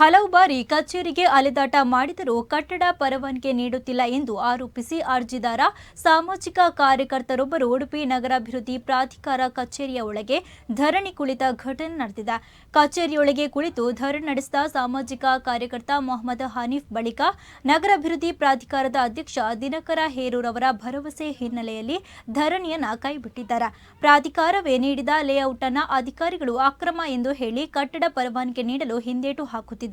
ಹಲವು ಬಾರಿ ಕಚೇರಿಗೆ ಅಲೆದಾಟ ಮಾಡಿದರೂ ಕಟ್ಟಡ ಪರವಾನಗಿ ನೀಡುತ್ತಿಲ್ಲ ಎಂದು ಆರೋಪಿಸಿ ಅರ್ಜಿದಾರ, ಸಾಮಾಜಿಕ ಕಾರ್ಯಕರ್ತರೊಬ್ಬರು ಉಡುಪಿ ನಗರಾಭಿವೃದ್ಧಿ ಪ್ರಾಧಿಕಾರ ಕಚೇರಿಯ ಒಳಗೆ ಧರಣಿ ಕುಳಿತ ಘಟನೆ ನಡೆದಿದೆ. ಕಚೇರಿಯೊಳಗೆ ಕುಳಿತು ಧರಣಿ ನಡೆಸಿದ ಸಾಮಾಜಿಕ ಕಾರ್ಯಕರ್ತ ಮೊಹಮ್ಮದ್ ಹನೀಫ್ ಬಳಿಕ ನಗರಾಭಿವೃದ್ಧಿ ಪ್ರಾಧಿಕಾರದ ಅಧ್ಯಕ್ಷ ದಿನಕರ ಹೇರೂರವರ ಭರವಸೆ ಹಿನ್ನೆಲೆಯಲ್ಲಿ ಧರಣಿಯನ್ನು ಕೈಬಿಟ್ಟಿದ್ದಾರೆ. ಪ್ರಾಧಿಕಾರವೇ ನೀಡಿದ ಲೇಔಟ್ ಅನ್ನು ಅಧಿಕಾರಿಗಳು ಅಕ್ರಮ ಎಂದು ಹೇಳಿ ಕಟ್ಟಡ ಪರವಾನಗಿ ನೀಡಲು ಹಿಂದೇಟು ಹಾಕುತ್ತಿದ್ದಾರೆ.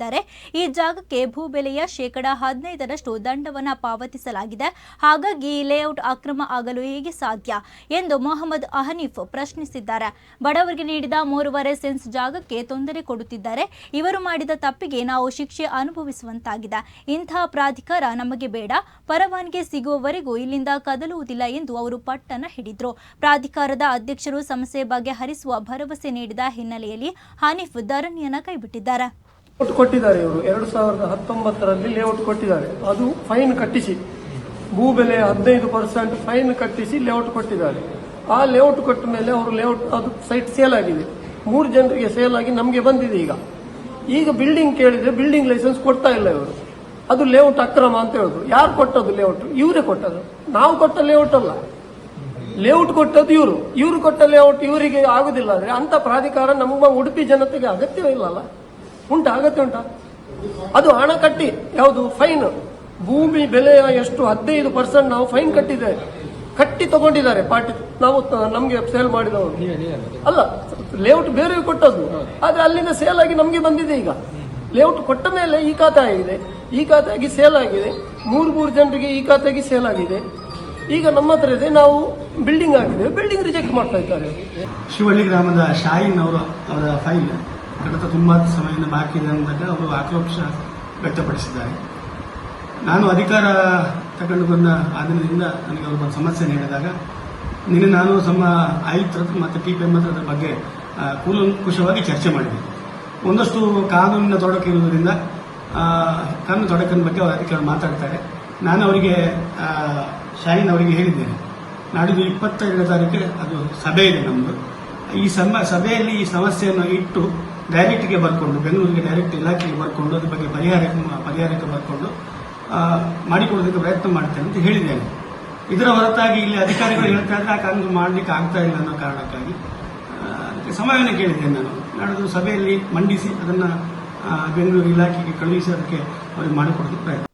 ಈ ಜಾಗಕ್ಕೆ ಭೂ ಬೆಲೆಯ ಶೇಕಡಾ ಹದಿನೈದರಷ್ಟು ದಂಡವನ್ನು ಪಾವತಿಸಲಾಗಿದೆ. ಹಾಗಾಗಿ ಲೇಔಟ್ ಅಕ್ರಮ ಆಗಲು ಹೇಗೆ ಸಾಧ್ಯ ಎಂದು ಮೊಹಮ್ಮದ್ ಅಹನೀಫ್ ಪ್ರಶ್ನಿಸಿದ್ದಾರೆ. ಬಡವರಿಗೆ ನೀಡಿದ ಮೂರುವರೆ ಸೆನ್ಸ್ ಜಾಗಕ್ಕೆ ತೊಂದರೆ ಕೊಡುತ್ತಿದ್ದಾರೆ. ಇವರು ಮಾಡಿದ ತಪ್ಪಿಗೆ ನಾವು ಶಿಕ್ಷೆ ಅನುಭವಿಸುವಂತಾಗಿದೆ. ಇಂತಹ ಪ್ರಾಧಿಕಾರ ನಮಗೆ ಬೇಡ. ಪರವಾನಗಿ ಸಿಗುವವರೆಗೂ ಇಲ್ಲಿಂದ ಕದಲುವುದಿಲ್ಲ ಎಂದು ಅವರು ಪಟ್ಟಣ ಹಿಡಿದ್ರು. ಪ್ರಾಧಿಕಾರದ ಅಧ್ಯಕ್ಷರು ಸಮಸ್ಯೆ ಬಗೆಹರಿಸುವ ಭರವಸೆ ನೀಡಿದ ಹಿನ್ನೆಲೆಯಲ್ಲಿ ಹನೀಫ್ ಧರಣಿಯನ್ನ ಕೈಬಿಟ್ಟಿದ್ದಾರೆ. ಲೇಔಟ್ ಕೊಟ್ಟಿದ್ದಾರೆ ಇವರು. ಎರಡು ಸಾವಿರದ ಹತ್ತೊಂಬತ್ತರಲ್ಲಿ ಲೇಔಟ್ ಕೊಟ್ಟಿದ್ದಾರೆ. ಅದು ಫೈನ್ ಕಟ್ಟಿಸಿ. ಭೂ ಬೆಲೆ ಹದಿನೈದು ಪರ್ಸೆಂಟ್ ಫೈನ್ ಕಟ್ಟಿಸಿ ಲೇಔಟ್ ಕೊಟ್ಟಿದ್ದಾರೆ. ಆ ಲೇಔಟ್ ಕೊಟ್ಟ ಮೇಲೆ ಅವರು ಲೇಔಟ್ ಅದು ಸೈಟ್ ಸೇಲ್ ಆಗಿದೆ. ಮೂರು ಜನರಿಗೆ ಸೇಲ್ ಆಗಿ ನಮಗೆ ಬಂದಿದೆ ಈಗ. ಈಗ ಬಿಲ್ಡಿಂಗ್ ಕೇಳಿದ್ರೆ ಬಿಲ್ಡಿಂಗ್ ಲೈಸೆನ್ಸ್ ಕೊಡ್ತಾ ಇಲ್ಲ ಇವರು. ಅದು ಲೇಔಟ್ ಅಕ್ರಮ ಅಂತ ಹೇಳಿದ್ರು ಯಾರು ಕೊಟ್ಟದ್ದು ಲೇಔಟ್ ಇವರೇ ಕೊಟ್ಟದ್ದು. ನಾವು ಕೊಟ್ಟ ಲೇಔಟ್ ಅಲ್ಲ. ಲೇಔಟ್ ಕೊಟ್ಟದ್ದು ಇವರು. ಇವರು ಕೊಟ್ಟ ಲೇಔಟ್ ಇವರಿಗೆ ಆಗುದಿಲ್ಲ. ಅಂದ್ರೆ ಅಂತ ಪ್ರಾಧಿಕಾರ ನಮ್ಮ ಉಡುಪಿ ಜನತೆಗೆ ಅಗತ್ಯವೇ ಇಲ್ಲಲ್ಲ ಉಂಟಾ ಆಗತ್ತೆ ಉಂಟಾ. ಅದು ಹಣ ಕಟ್ಟಿ ಯಾವುದು ಫೈನ್ ಭೂಮಿ ಬೆಲೆಯ ಎಷ್ಟು ಹದಿನೈದು ಪರ್ಸೆಂಟ್ ನಾವು ಫೈನ್ ಕಟ್ಟಿದೆ ಕಟ್ಟಿ ತಗೊಂಡಿದ್ದಾರೆ ಪಾರ್ಟಿ ನಾವು ನಮಗೆ ಸೇಲ್ ಮಾಡಿದವರು. ಅಲ್ಲ ಲೇಔಟ್ ಬೇರೆ ಕೊಟ್ಟದ್ದು. ಆದ್ರೆ ಅಲ್ಲಿಂದ ಸೇಲ್ ಆಗಿ ನಮ್ಗೆ ಬಂದಿದೆ ಈಗ. ಲೇಔಟ್ ಕೊಟ್ಟ ಮೇಲೆ ಈ ಖಾತೆ ಆಗಿದೆ ಈ ಖಾತೆಯಾಗಿ ಸೇಲ್ ಆಗಿದೆ ಮೂರು ಮೂರು ಜನರಿಗೆ ಈ ಖಾತೆಯಾಗಿ ಸೇಲ್ ಆಗಿದೆ. ಈಗ ನಮ್ಮ ಹತ್ರ ಇದೆ ನಾವು ಬಿಲ್ಡಿಂಗ್ ಆಗಿದೆ ಬಿಲ್ಡಿಂಗ್ ರಿಜೆಕ್ಟ್ ಮಾಡ್ತಾ ಇದ್ದಾರೆ. ಶಿವಳ್ಳಿ ಗ್ರಾಮದ ಶಾಯಿನ್ ಅವರು ಅವರ ಫೈಲ್ ಕಳೆದ ತುಂಬಾ ಸಮಯದಿಂದ ಬಾಕಿ ಇದೆ ಅಂದಾಗ ಅವರು ಆಕ್ರೋಶ ವ್ಯಕ್ತಪಡಿಸಿದ್ದಾರೆ. ನಾನು ಅಧಿಕಾರ ತಗೊಂಡು ಬಂದ ಆ ನನಗೆ ಅವರು ಒಂದು ಸಮಸ್ಯೆ ನೀಡಿದಾಗ ನಿನ್ನೆ ನಾನು ನಮ್ಮ ಆಯುಕ್ತರ ಮತ್ತು ಟಿ ಪಿ ಎಂ ಅದ್ರ ಬಗ್ಗೆ ಕೂಲಂಕುಷವಾಗಿ ಚರ್ಚೆ ಮಾಡಿದೆ. ಒಂದಷ್ಟು ಕಾನೂನಿನ ತೊಡಕು ಇರುವುದರಿಂದ ಆ, ಕಾನೂನು ತೊಡಕಿನ ಬಗ್ಗೆ ಅವರು ಅಧಿಕಾರ ಮಾತಾಡ್ತಾರೆ. ನಾನು ಅವರಿಗೆ ಶಾಯಿನ್ ಅವರಿಗೆ ಹೇಳಿದ್ದೇನೆ. ನಾಡಿದ್ದು ಇಪ್ಪತ್ತೆರಡನೇ ತಾರೀಕು ಅದು ಸಭೆ ಇದೆ ನಮ್ಮದು ಈ ಸಮ ಸಭೆಯಲ್ಲಿ ಈ ಸಮಸ್ಯೆಯನ್ನು ಇಟ್ಟು ಡೈರೆಕ್ಟ್ಗೆ ಬರ್ಕೊಂಡು, ಬೆಂಗಳೂರಿಗೆ ಡೈರೆಕ್ಟ್ ಇಲಾಖೆಗೆ ಬರ್ಕೊಂಡು, ಅದ್ರ ಬಗ್ಗೆ ಪರಿಹಾರ, ಪರಿಹಾರಕ್ಕೆ ಬರ್ಕೊಂಡು ಮಾಡಿಕೊಡೋದಕ್ಕೆ ಪ್ರಯತ್ನ ಮಾಡ್ತೇನೆ ಅಂತ ಹೇಳಿದ್ದೇನೆ. ಇದರ ಹೊರತಾಗಿ ಇಲ್ಲಿ ಅಧಿಕಾರಿಗಳು ಹೇಳ್ತಾ ಇದ್ರೆ ಆ ಕಾನೂನು ಮಾಡಲಿಕ್ಕೆ ಆಗ್ತಾ ಇಲ್ಲ ಅನ್ನೋ ಕಾರಣಕ್ಕಾಗಿ ಅದಕ್ಕೆ ಸಮಯವನ್ನು ಕೇಳಿದ್ದೇನೆ ನಾನು. ನಾಡಿದ್ದು ಸಭೆಯಲ್ಲಿ ಮಂಡಿಸಿ ಅದನ್ನು ಬೆಂಗಳೂರು ಇಲಾಖೆಗೆ ಕಳುಹಿಸಿ ಅದಕ್ಕೆ ಅವರಿಗೆ ಮಾಡಿಕೊಡೋದಕ್ಕೆ ಪ್ರಯತ್ನ.